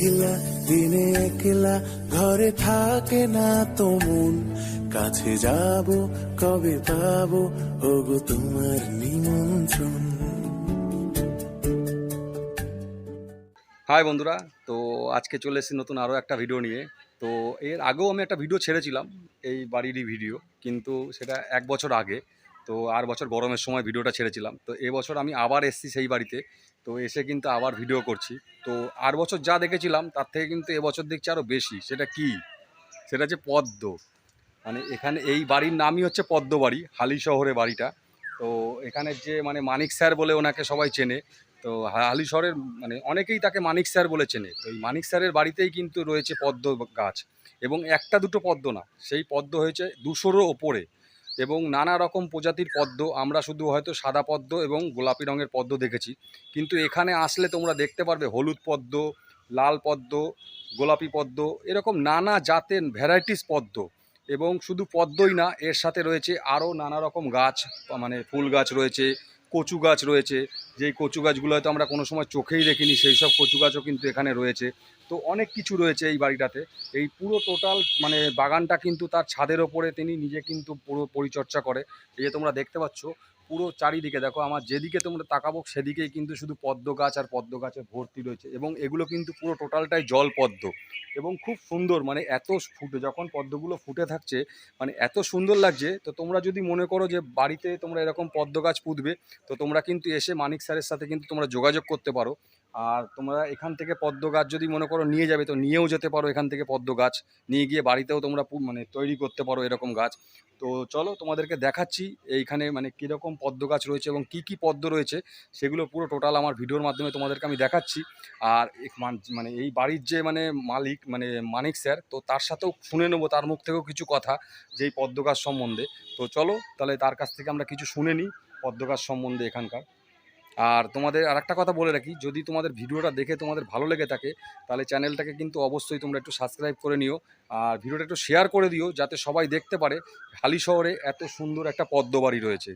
মেঘলা দিনে একলা, ঘরে থাকে না তো মন। কাছে যাব, কবে পাবো, ওগো তোমার নিমন্ত্রণ। হাই বন্ধুরা, তো আজকে চলে এসেছি নতুন আরও একটা ভিডিও নিয়ে। তো এর আগেও আমি একটা ভিডিও ছেড়েছিলাম, এই বাড়িরই ভিডিও কিন্তু সেটা এক বছর আগে। তো আর বছর গরমের সময় ভিডিওটা ছেড়েছিলাম। তো এবছর আমি আবার এসেছি সেই বাড়িতে। তো এসে কিন্তু আবার ভিডিও করছি। তো আর বছর যা দেখেছিলাম, তার থেকে কিন্তু এবছর দেখছি আরও বেশি। সেটা কি? সেটা হচ্ছে পদ্ম। মানে এখানে এই বাড়ির নামই হচ্ছে পদ্ম বাড়ি, হালি শহরে বাড়িটা। তো এখানের যে মানে মানিক স্যার বলে ওনাকে সবাই চেনে। তো হালি শহরের মানে অনেকেই তাকে মানিক স্যার বলে চেনে। তো এই মানিক স্যারের বাড়িতেই কিন্তু রয়েছে পদ্ম গাছ। এবং একটা দুটো পদ্ম না, সেই পদ্ম হয়েছে দুশোরও ওপরে। এবং নানা রকম প্রজাতির পদ্ম, আমরা শুধু হয়তো সাদা পদ্ম এবং গোলাপি রঙের পদ্ম দেখেছি। কিন্তু এখানে আসলে তোমরা দেখতে পারবে হলুদ পদ্ম, লাল পদ্ম, গোলাপি পদ্ম, এরকম নানা জাতের ভ্যারাইটিস পদ্ম এবং শুধু পদ্মই না, এর সাথে রয়েছে আরও নানা রকম গাছ মানে ফুল গাছ রয়েছে কচু গাছ রয়েছে, যেই কচু গাছগুলো হয়তো আমরা কোনো সময় চোখেই দেখিনি, সেই সব কচু গাছও কিন্তু এখানে রয়েছে। তো অনেক কিছু রয়েছে এই বাড়িটাতে। এই পুরো টোটাল মানে বাগানটা কিন্তু তার ছাদের ওপরে তিনি নিজে কিন্তু পুরো পরিচর্যা করে। এই যে তোমরা দেখতে পাচ্ছ পুরো চারিদিকে দেখো, আমার যেদিকে তোমরা তাকাবো সেদিকেই কিন্তু শুধু পদ্ম গাছ আর পদ্ম গাছে ভর্তি রয়েছে এবং এগুলো কিন্তু পুরো টোটালটাই জল পদ্ম এবং খুব সুন্দর মানে এত ফুটে, যখন পদ্মগুলো ফুটে থাকছে মানে এত সুন্দর লাগছে, তো তোমরা যদি মনে করো যে বাড়িতে তোমরা এরকম পদ্ম গাছ পুঁতবে, তো তোমরা কিন্তু এসে মানিক স্যারের সাথে কিন্তু তোমরা যোগাযোগ করতে পারো। আর তোমরা এখান থেকে পদ্ম গাছ যদি মনে করো নিয়ে যাবে, তো নিয়েও যেতে পারো এখান থেকে পদ্ম গাছ। নিয়ে গিয়ে বাড়িতেও তোমরা মানে তৈরি করতে পারো এরকম গাছ। তো চলো তোমাদেরকে দেখাচ্ছি এইখানে মানে কীরকম পদ্ম গাছ রয়েছে এবং কি কি পদ্ম রয়েছে, সেগুলো পুরো টোটাল আমার ভিডিওর মাধ্যমে তোমাদেরকে আমি দেখাচ্ছি। আর মানে এই বাড়ির যে মানে মালিক মানে মানিক স্যার, তো তার সাথেও শুনে নেব, তার মুখ থেকেও কিছু কথা যে এই পদ্ম গাছ সম্বন্ধে। তো চলো তাহলে তার কাছ থেকে আমরা কিছু শুনে নিই পদ্ম গাছ সম্বন্ধে এখানকার। আর তোমাদের আর একটা কথা বলে রাখি, যদি তোমাদের ভিডিওটা দেখে তোমাদের ভালো লেগে থাকে, তাহলে চ্যানেলটাকে কিন্তু অবশ্যই তোমরা একটু সাবস্ক্রাইব করে নিও, আর ভিডিওটা একটু শেয়ার করে দিও, যাতে সবাই দেখতে পারে হালি শহরে এত সুন্দর একটা পদ্ম বাড়ি রয়েছে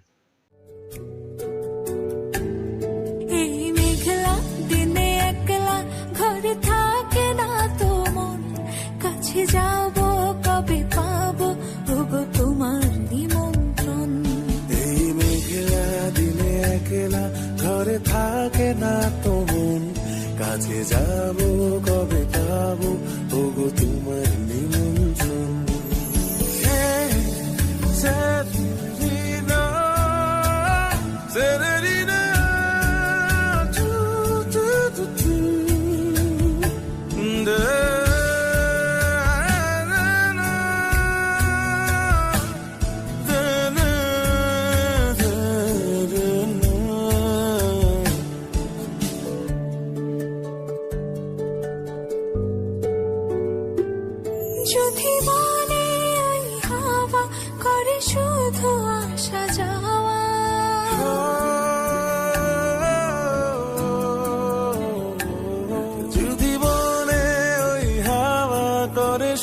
যাব তো মন। কাছে যাব কবে পাবো? ওগো তোমার নিমন্ত্রণ। Hey,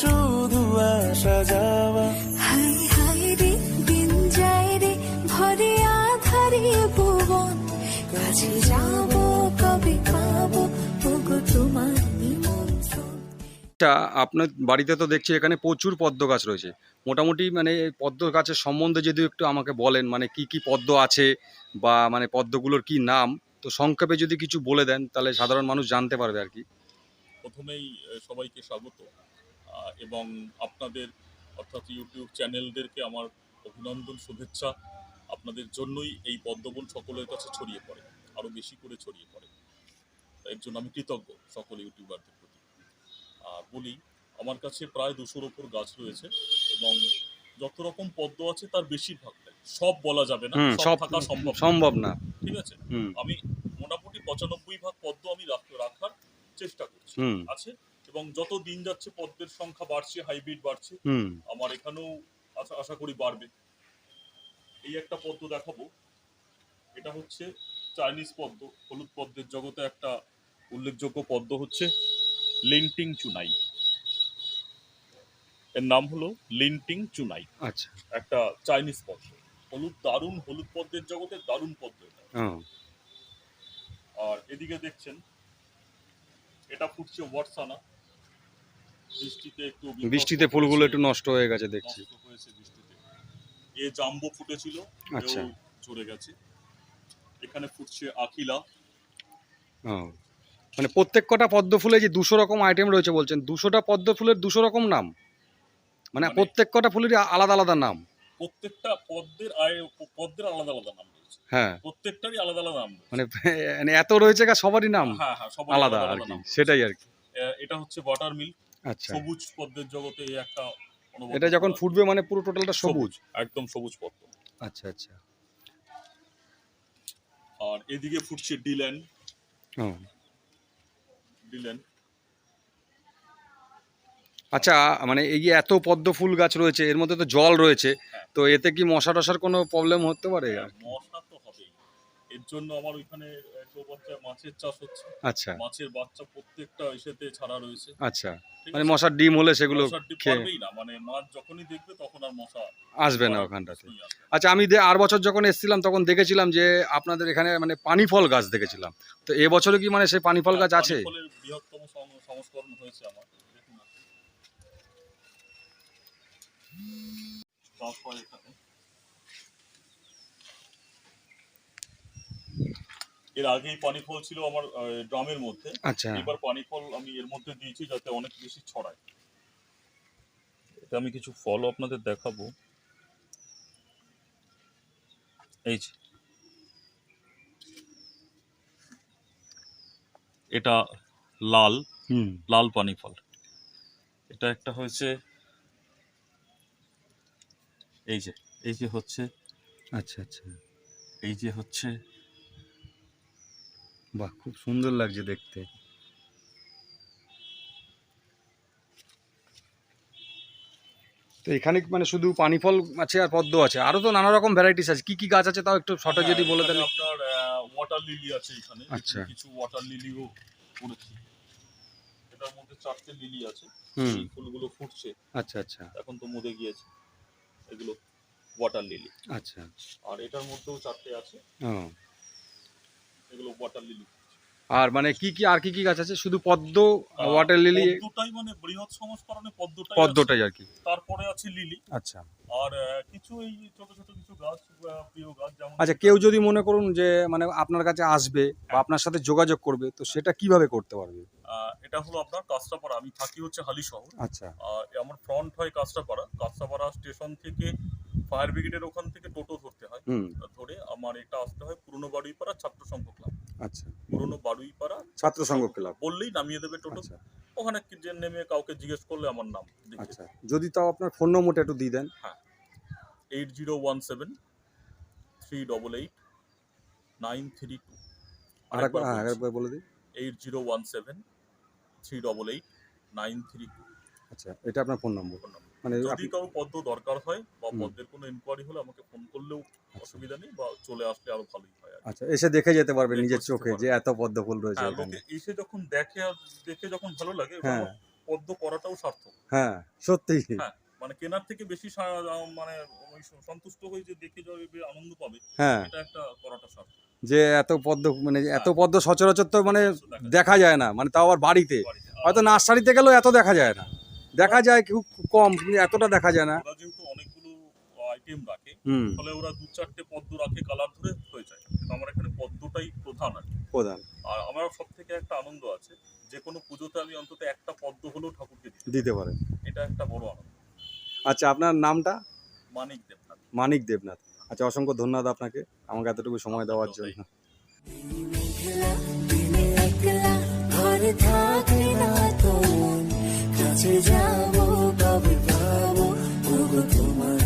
শুধু আসা যাওয়া। হাই হাই রে দিন যায় রে ভরে আধারে ভুবন। কাছে যাব কবে পাবো ওগো তোমার আপনার বাড়িতে তো দেখছি এখানে প্রচুর পদ্ম গাছ রয়েছে। মোটামুটি মানে পদ্ম গাছের সম্বন্ধে যদি একটু আমাকে বলেন মানে কি কি পদ্ম আছে বা মানে পদ্মগুলোর কি নাম? তো সংক্ষেপে যদি কিছু বলে দেন তাহলে সাধারণ মানুষ জানতে পারবে আর কি। প্রথমেই সবাইকে স্বাগত। এবং আপনাদের অর্থাৎ ইউটিউব চ্যানেলদেরকে আমার অভিনন্দন শুভেচ্ছা। আপনাদের জন্যই এই পদ্মবন সকলের কাছে ছড়িয়ে পড়ে আরও বেশি করে ছড়িয়ে পড়ে। এর জন্য আমি কৃতজ্ঞ সকল ইউটিউবারদের প্রতি। আর বলি আমার কাছে প্রায় দুশোর ওপর গাছ রয়েছে এবং যত রকম পদ্ম আছে তার বেশিরভাগটাই সব বলা যাবে না সব থাকা সম্ভব সম্ভব না। ঠিক আছে? আমি মোটামুটি পঁচানব্বই ভাগ পদ্ম আমি রাখ- রাখার চেষ্টা করছি। আছে? এবং যত দিন যাচ্ছে পদ্মের সংখ্যা বাড়ছে হাইব্রিড বাড়ছে আমার এখানেও আশা করি বাড়বে। এই একটা পদ্ম দেখাবো। এটা হচ্ছে চাইনিজ পদ্ম হলুদ পদ্মের জগতে একটা উল্লেখযোগ্য পদ্ম হচ্ছে লিন্টিং চুনাই। এর নাম হলো লিন্টিং চুনাই। আচ্ছা। একটা চাইনিজ পদ্ম। হলুদ দারুণ হলুদ পদ্মের জগতে দারুণ পদ্ম এটা। আর এদিকে দেখছেন এটা ফুটছে ওয়াটসানা। বৃষ্টিতে ফুলগুলো একটু নষ্ট হয়ে গেছে দেখছি। এ জাম্বো ফুটেছিল আচ্ছা। এও গেছে। এখানে ফুটছে আকিলা ও। মানে প্রত্যেক কটা পদ্ম ফুলে যে দুশো রকম আইটেম রয়েছে বলছেন দুশোটা পদ্ম ফুলের দুশো রকম নাম? মানে মানে- প্রত্যেক কটা ফুলেরই আলাদা আলাদা নাম? প্রত্যেকটা পদ্মের পদ্মের আলাদা আলাদা নাম রয়েছে। হ্যাঁ। প্রত্যেকটারই আলাদা আলাদা নাম মানে মানে এত রয়েছে সবারই নাম হ্যাঁ হ্যাঁ সবার আলাদা আর কি সেটাই আর কি। এটা হচ্ছে বাটার মিল আচ্ছা। সবুজ পদ্মের জগতে এই একটা অনবদ্য এটা যখন ফুটবে মানে পুরো টোটালটা সবুজ একদম সবুজ পদ্ম। আচ্ছা আচ্ছা। আর এদিকে ফুটছে ডিল্যান্ড ও। ডিল্যান্ড আচ্ছা মানে এই যে এত পদ্ম ফুল গাছ রয়েছে এর মধ্যে তো জল রয়েছে তো এতে কি মশা টশার কোনো প্রবলেম হতে পারে? মশা তো হবেই। এর জন্য আমার ওইখানে আহ, মাছের চাষ হচ্ছে। আচ্ছা। মাছের বাচ্চা প্রত্যেকটা এসেতে ছাড়া রয়েছে। আচ্ছা। মানে মশার ডিম হলে সেগুলো খেয়ে না। মানে মাছ যখনই দেখবে তখন আর মশা আসবে না ওখানটাতে। আচ্ছা আমি আর বছর যখন এসেছিলাম তখন দেখেছিলাম যে আপনাদের এখানে মানে পানি ফল গাছ দেখেছিলাম। তো এবছরে কি মানে সেই পানি ফল গাছ আছে? বৃহত্তম সংস্করণ হয়েছে আমার। দেখুন না। তারপর এখানে এর আগেই পানি ফল ছিল আমার ড্রামের মধ্যে। আচ্ছা। এবার পানি ফল আমি এর মধ্যে দিয়েছি যাতে অনেক বেশি ছড়ায়। এটা আমি কিছু ফল আপনাদের দেখাবো। এই যে। এটা লাল। হুম। লাল পানি ফল। এটা একটা হয়েছে এই যে এই যে হচ্ছে আচ্ছা আচ্ছা। এই যে হচ্ছে বাহ খুব সুন্দর লাগছে দেখতে। তো এখানে মানে শুধু পানি ফল আছে আর পদ্ম আছে। আরও তো নানা রকম ভ্যারাইটিস আছে। কি কি গাছ আছে তাও একটু শর্টে যদি বলে দেন। আপনার ওয়াটার লিলি আছে এখানে। আচ্ছা। কিছু ওয়াটার লিলিও করেছি এটার মধ্যে চারটে লিলি আছে। হুম। ফুলগুলো ফুটছে। আচ্ছা আচ্ছা। এখন তো মরে গিয়েছে। এগুলো ওয়াটার লিলি আচ্ছা। আর এটার মধ্যেও চারটে আছে। ও। এগুলো ওয়াটার লিলি আর মানে কি কি আর কি কি গাছ আছে? শুধু পদ্ম ওয়াটার লিলি পদ্মটাই মানে বৃহৎ সংস্করণে পদ্মটাই পদ্মটাই আর কি। তারপরে আছে লিলি আচ্ছা। আর কিছু এই ছোট ছোট কিছু গাছ প্রিয় গাছ যেমন আচ্ছা কেউ যদি মনে করুন যে মানে আপনার কাছে আসবে বা আপনার সাথে যোগাযোগ করবে তো সেটা কীভাবে করতে পারবে? আহ, এটা হলো আপনার কাঁচরাপাড়া। আমি থাকি হচ্ছে হালি শহর। আচ্ছা। আর আমার ফ্রন্ট হয় কাঁচরাপাড়া। কাঁচরাপাড়া স্টেশন থেকে ফায়ার ব্রিগেডের ওখান থেকে টোটো ধরতে হয়। আমার এটা আসতে হয় পুরনো বাড়ুইপাড়া ছাত্র সংঘ ক্লাব। আচ্ছা। পুরনো বাড়ুইপাড়া ছাত্র সংঘ ক্লাব। বললেই নামিয়ে দেবে টোটো। আচ্ছা। ওখানে কি যে নেমে কাউকে জিজ্ঞেস করলে আমার নাম আচ্ছা। যদি তাও আপনার ফোন নম্বরটা একটু দিয়ে দেন। হ্যাঁ। Eight zero one seven three double eight nine three two. আরেকবার হ্যাঁ আরেকবার বলে দিন eight zero one seven three double eight nine three two. আচ্ছা এটা আপনার ফোন নম্বর। ফোন নম্বর। মানে যদি কারও পদ্ম দরকার হয় বা পদ্মের কোনো ইনকোয়ারি হলে আমাকে ফোন করলেও অসুবিধা নেই বা চলে আসলে আরও ভালোই হয় আচ্ছা এসে দেখে যেতে পারবেন দেখে নিজের চোখে যে এত পদ্ম ফুল রয়েছে হ্যাঁ এসে যখন দেখে আর দেখে যখন ভালো লাগে হ্যাঁ। পদ্ম করাটাও সার্থক। হ্যাঁ সত্যি। হ্যাঁ। মানে কেনার থেকে বেশি মানে সন্তুষ্ট হয়ে যে দেখে যাবে আনন্দ পাবে হ্যাঁ। এটা একটা করাটা সার্থক। যে এত পদ্ম মানে এত হ্যাঁ। পদ্ম সচরাচর তো মানে দেখা যায়। না মানে তাও আবার বাড়িতে। হয়তো নার্সারিতে গেলেও এত দেখা যায় না। দেখা যায় খুব কম কিন্তু এতটা দেখা যায় না। ওরা যেহেতু অনেকগুলো আইটেম রাখে হুম। ফলে ওরা দু চারটে পদ্ম রাখে কালার ধরে হয়ে যায়। কিন্তু আমার এখানে পদ্মটাই প্রধান আর কি। প্রধান। আর আমার সব থেকে একটা আনন্দ আছে যে কোনো পুজোতে আমি অন্তত একটা পদ্ম হলেও ঠাকুরকে দিই দিতে পারেন। এটা একটা বড় আনন্দ। আচ্ছা আপনার নামটা? মানিক দেবনাথ। মানিক দেবনাথ। আচ্ছা অসংখ্য ধন্যবাদ আপনাকে আমাকে এতটুকু সময় দেওয়ার জন্য। মেঘলা দিনে একলা ঘরে থাকলে না তো কাছে যাব তোমার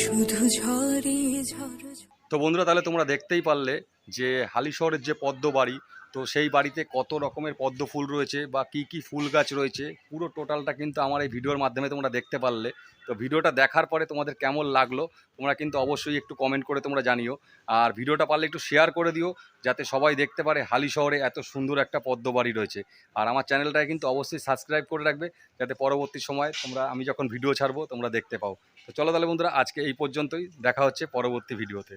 শুধু তো বন্ধুরা, তাহলে তোমরা দেখতেই পারলে যে হালিশহরের যে পদ্ম বাড়ি তো সেই বাড়িতে কত রকমের পদ্ম ফুল রয়েছে বা কি কি ফুল গাছ রয়েছে, পুরো টোটালটা কিন্তু আমার এই ভিডিওর মাধ্যমে তোমরা দেখতে পারলে। তো ভিডিওটা দেখার পরে তোমাদের কেমন লাগল, তোমরা কিন্তু অবশ্যই একটু কমেন্ট করে তোমরা জানিও। আর ভিডিওটা পারলে একটু শেয়ার করে দিও, যাতে সবাই দেখতে পারে হালি শহরে এত সুন্দর একটা পদ্ম বাড়ি রয়েছে। আর আমার চ্যানেলটাকে কিন্তু অবশ্যই সাবস্ক্রাইব করে রাখবে, যাতে পরবর্তী সময় তোমরা, আমি যখন ভিডিও ছাড়বো, তোমরা দেখতে পাও। তো চলো তাহলে বন্ধুরা, আজকে এই পর্যন্তই, দেখা হচ্ছে পরবর্তী ভিডিওতে